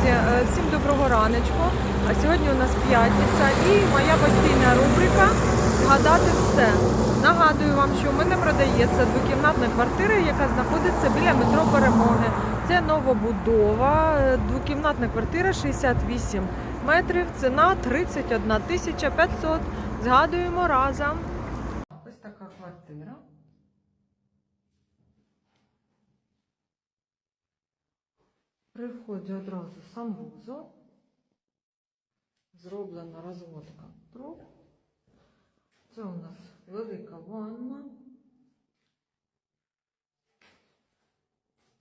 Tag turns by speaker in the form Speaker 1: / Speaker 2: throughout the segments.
Speaker 1: друзі, е, всім доброго раночку. А сьогодні у нас п'ятниця і моя постійна рубрика Згадати все. Нагадую вам, що в мене продається двокімнатна квартира, яка знаходиться біля метро Перемоги. Це новобудова, е, двокімнатна квартира 68 метрів, ціна 31 тисяча 500. Згадуємо разом. Ось така квартира. При вході одразу санвузол. Зроблена розводка труб. Це у нас велика ванна.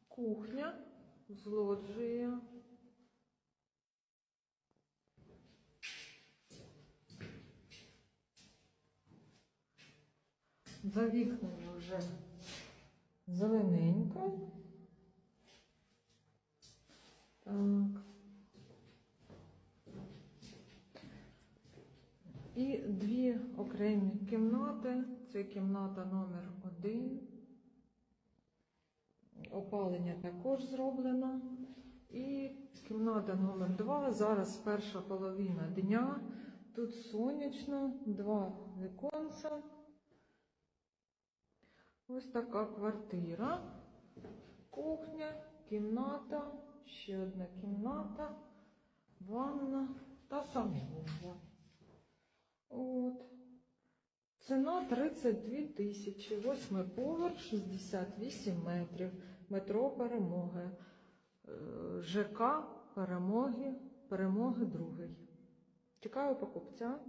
Speaker 1: Кухня з лоджією. За вікнами вже зелененько. І дві окремі кімнати. Це кімната номер один. Опалення також зроблено. І кімната номер два. Зараз перша половина дня. Тут сонячно, два віконця. Ось така квартира. Кухня, кімната, ще одна кімната, ванна та санвузол. Ціна 32 тисячі, восьмий поверх, 68 метрів, метро Перемоги, Е, ЖК Перемоги, Перемоги другий. Чекаю покупця.